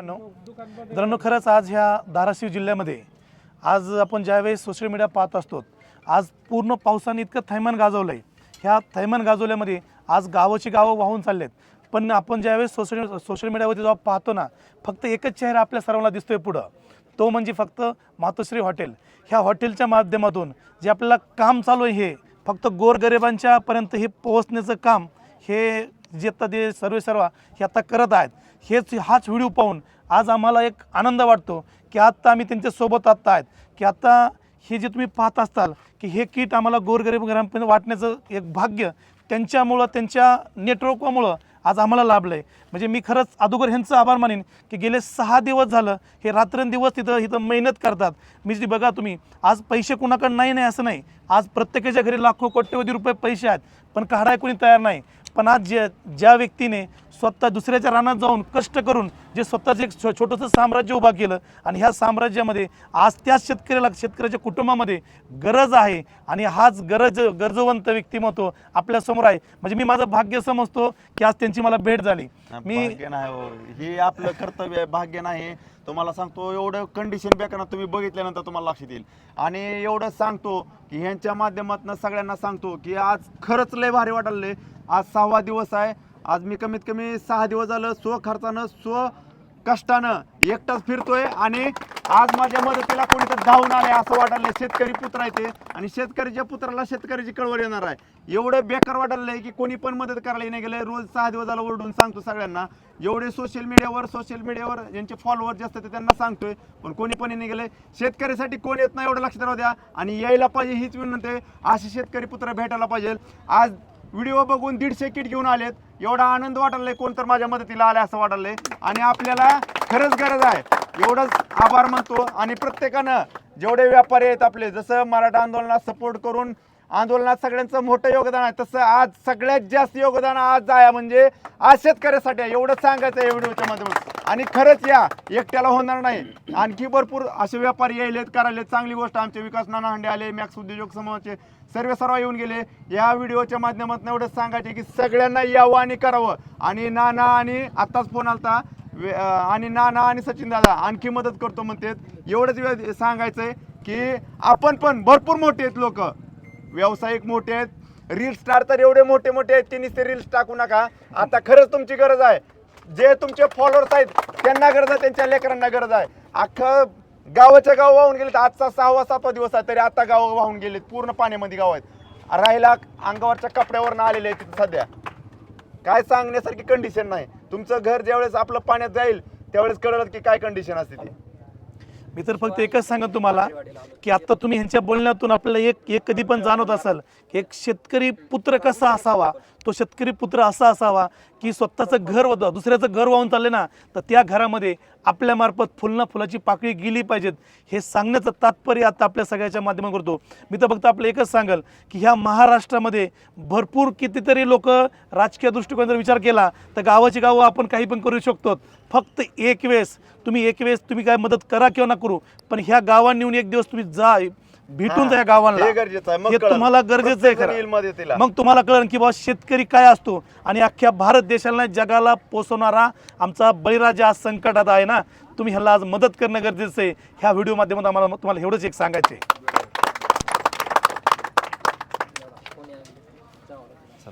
मित्रांनो मित्रांनो खरंच आज ह्या धाराशिव जिल्ह्यामध्ये आज आपण ज्यावेळेस सोशल मीडिया पाहत असतो आज पूर्ण पावसाने इतकं थैमान गाजवलं आहे ह्या थैमान गाजवल्यामध्ये आज गावाची गावं वाहून चाललेत. पण आपण ज्यावेळेस सोशल सोशल मीडियावरती जेव्हा पाहतो ना फक्त एकच चेहरा आपल्या सर्वांना दिसतोय पुढं. तो म्हणजे फक्त मातोश्री हॉटेल. ह्या हॉटेलच्या माध्यमातून जे आपल्याला काम चालू आहे हे फक्त गोरगरिबांच्यापर्यंत हे पोहोचण्याचं काम हे जे आता ते सर्वे सर्व हे आता करत आहेत. हेच हाच व्हिडिओ पाहून आज आम्हाला एक आनंद वाटतो की आत्ता आम्ही त्यांच्यासोबत आत्ता आहेत. की आत्ता हे जे तुम्ही पाहत असताल की हे किट आम्हाला गोरगरीब घरांपर्यंत वाटण्याचं एक भाग्य त्यांच्यामुळं त्यांच्या नेटवर्कमुळं आज आम्हाला लाभलं आहे म्हणजे मी खरंच अगोदर ह्यांचं आभार मानेन की गेले सहा दिवस झालं हे रात्रंदिवस तिथं इथं मेहनत करतात. मी जी बघा तुम्ही आज पैसे कुणाकडे नाही नाही असं नाही. आज प्रत्येकाच्या घरी लाखो कोट्यवधी रुपये पैसे आहेत पण काढाय कोणी तयार नाही. पण आज जे ज्या व्यक्तीने स्वतः दुसऱ्याच्या रानात जाऊन कष्ट करून जे स्वतःचं एक छो छोटंसं साम्राज्य उभा केलं आणि ह्या साम्राज्यामध्ये आज त्याच शेतकऱ्याला शेतकऱ्याच्या कुटुंबामध्ये गरज आहे आणि हाच गरज गरजवंत व्यक्तिमत्व आपल्यासमोर आहे. म्हणजे मी माझं भाग्य समजतो की आज त्यांची मला भेट झाली. मी भाग्य नाही हो. हे आपलं कर्तव्य आहे भाग्य नाही तुम्हाला सांगतो एवढं कंडिशन बेकार तुम्ही बघितल्यानंतर तुम्हाला लक्षात येईल. आणि एवढं सांगतो की ह्यांच्या माध्यमातून सगळ्यांना सांगतो की आज खरंच लय भारी वाटले आज सहावा दिवस आहे. आज मी कमीत कमी सहा दिवस झालं स्व खर्चानं स्व कष्टानं एकटाच फिरतोय आणि आज माझ्या मदतीला कोणीतरी धावून आले असं वाटायलंय शेतकरी पुत्र आहे ते. आणि शेतकरीच्या पुत्राला शेतकऱ्याची कळवळ येणार आहे एवढं बेकार वाटायलंय की कोणी पण मदत करायला नाही गेलं रोज सहा दिवसाला ओरडून सांगतो सगळ्यांना. एवढे सोशल मीडियावर सोशल मीडियावर ज्यांचे फॉलोअर जास्त ते त्यांना सांगतोय पण कोणी पण नाही गेले शेतकऱ्यासाठी कोण येत नाही एवढं लक्षात राहू द्या. आणि यायला पाहिजे हीच विनंती आहे. असे शेतकरी पुत्र भेटायला पाहिजे. आज व्हिडिओ बघून दीडशे किट घेऊन आलेत. एवढा आनंद वाटायलाय कोण तर माझ्या मदतीला आले असं वाटायलंय आणि आपल्याला खरंच गरज आहे. एवढंच आभार मानतो आणि प्रत्येकानं जेवढे व्यापारी आहेत आपले जसं मराठा आंदोलनात सपोर्ट करून आंदोलनात सगळ्यांचं मोठं योगदान आहे तसं आज सगळ्यात जास्त योगदान आज आहे म्हणजे आज शेतकऱ्यासाठी आहे. एवढंच सांगायचं आहे व्हिडिओच्या माध्यमातून. आणि खरंच या एकट्याला होणार नाही. आणखी भरपूर असे व्यापारी यायलेत करायलेत. चांगली गोष्ट आमचे विकास नाना आले मॅक्स उद्योजक समूहाचे सर्व सर्व येऊन गेले. या व्हिडिओच्या माध्यमातून एवढंच सांगायचे की सगळ्यांना यावं आणि करावं. आणि नाना आणि आत्ताच फोन आलता. वे- आणि नाना आणि सचिन दादा आणखी मदत करतो म्हणतात. एवढंच वे- सांगायचंय की आपण पण भरपूर मोठे आहेत लोक. व्यावसायिक मोठे आहेत. रील स्टार तर एवढे मोठे मोठे आहेत की नुसते रील्स टाकू नका. आता खरंच तुमची गरज आहे. जे तुमचे फॉलोअर्स आहेत त्यांना गरज आहे त्यांच्या लेकरांना गरज आहे. अख्खं गावाच्या गाव वाहून गेलेत. आजचा सहावा सातवा दिवस आहे तरी आता गाव वाहून गेलेत. पूर्ण पाण्यामध्ये गाव आहेत. राहिला अंगावरच्या कपड्यावर आलेले आहेत सध्या. काय सांगण्यासारखी कंडिशन नाही. तुमचं घर ज्यावेळेस आपलं पाण्यात जाईल त्यावेळेस कळलं की काय कंडिशन असते ती. मी तर फक्त एकच सांगत तुम्हाला की आता तुम्ही ह्यांच्या बोलण्यातून आपल्याला एक एक कधी पण जाणवत असाल की एक शेतकरी पुत्र कसा असावा तो शेतकरी पुत्र असा असावा की स्वतःचं घर व दुसऱ्याचं घर वाहून चालले ना तर त्या घरामध्ये आपल्यामार्फत फुलना फुलाची पाकळी गेली पाहिजेत. हे सांगण्याचं तात्पर्य आता आपल्या सगळ्याच्या माध्यमात करतो. मी तर फक्त आपलं एकच सांगेल की ह्या महाराष्ट्रामध्ये भरपूर कितीतरी लोक राजकीय दृष्टिकोन जर विचार केला तर गावाची गावं आपण काही पण करू शकतो. फक्त एक वेळेस तुम्ही एक वेळेस तुम्ही काय मदत करा किंवा ना करू पण ह्या गावांनी येऊन एक दिवस तुम्ही जा. भेटून जा या गावांना हे गरजेचं आहे. मग हे कळलं. तुम्हाला गरजेचं आहे प्रत्येक जण येईल खरं. मग तुम्हाला कळेल की बाबा शेतकरी काय असतो आणि अख्ख्या भारत देशाला नाही, जगाला पोचवणारा आमचा बळीराजा आज संकटात आहे ना तुम्ही ह्याला आज मदत करणं गरजेचं आहे ह्या व्हिडिओ माध्यमातून आम्हाला तुम्हाला एवढंच एक सांगायचं आहे